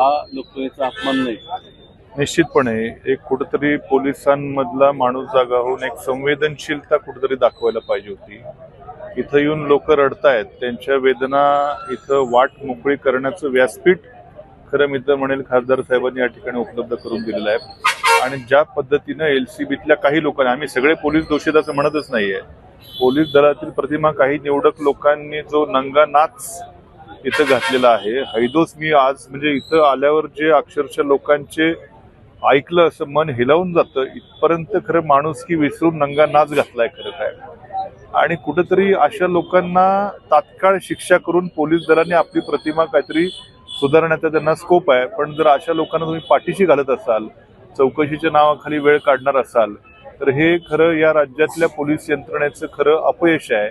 हा लोकशाहीचा अपमान नाही. निश्चितपणे एक कुठेतरी पोलिसांमधला माणूस जागा होऊन एक संवेदनशीलता कुठेतरी दाखवायला पाहिजे होती. इथं येऊन लोक रडतायत त्यांच्या वेदना इथं वाट मोकळी करण्याचं व्यासपीठ खरं मी तर म्हणेल खासदार साहेबांनी या ठिकाणी उपलब्ध करून दिलेलं आहे. आणि ज्या पद्धतीनं एलसीबीतल्या काही लोकांनी आम्ही सगळे पोलीस दोषीत असं म्हणतच नाहीये. पोलीस दलातील प्रतिमा काही निवडक लोकांनी जो नंगा नाच इथं घातलेला आहे. हैदोस मी आज म्हणजे इथं आल्यावर जे अक्षरशः लोकांचे ऐकलं असं मन हिलावून जातं. इथपर्यंत खरं माणूस की विसरून नंगा नाच घातलाय खरं काय. आणि कुठंतरी अशा लोकांना तात्काळ शिक्षा करून पोलीस दलाने आपली प्रतिमा काहीतरी सुधारण्याचा त्यांना स्कोप आहे. पण जर अशा लोकांना तुम्ही पाठीशी घालत असाल चौकशीच्या नावाखाली वेळ काढणार असाल तर हे खरं या राज्यातल्या पोलीस यंत्रणेचं खरं अपयश आहे.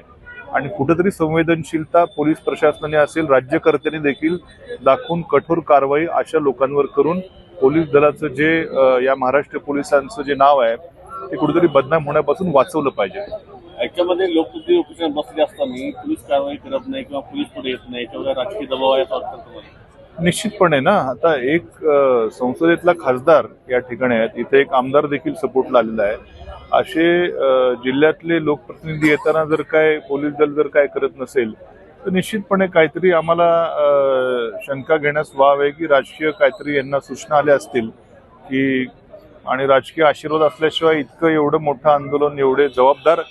आणि कुठेतरी संवेदनशीलता पोलीस प्रशासनाने असेल राज्यकर्त्यांनी देखील दाखवून कठोर कारवाई अशा लोकांवर करून पोलीस दलाचं जे या महाराष्ट्र पोलिसांचं जे नाव आहे ते कुठेतरी बदनाम होण्यापासून वाचवलं पाहिजे. याच्यामध्ये लोकप्रतिनिधी ऑफिसर बसले असताना पोलीस कारवाई करत नाही किंवा पोलीस पुढे येत नाही याच्यावर राजकीय दबाव आहे निश्चितपणे ना. आता एक संसदेतला खासदार या ठिकाणी आहेत. इथे एक आमदार देखील सपोर्टला आलेला आहे. असे जिल्ह्यातले लोकप्रतिनिधी येताना जर काय पोलीस दल जर काय करत नसेल तर निश्चितपणे काहीतरी आम्हाला शंका घेण्यास वाव आहे की राजकीय काहीतरी यांना सूचना आल्या असतील की आणि राजकीय आशीर्वाद असल्याशिवाय इतकं एवढं मोठं आंदोलन एवढे जबाबदार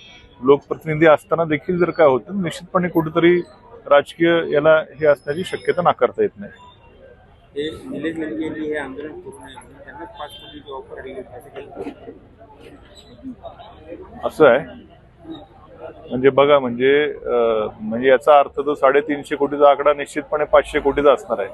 लोकप्रतिनिधी असताना देखील जर काय होतं निश्चितपणे कुठेतरी राजकीय याला हे असण्याची शक्यता नाकारता येत नाही. हे निलेश हे आंदोलन पाच कोटीची ऑफर आली असं आहे. म्हणजे बघा म्हणजे म्हणजे याचा अर्थ तो साडेतीनशे कोटीचा आकडा निश्चितपणे पाचशे कोटीचा असणार आहे.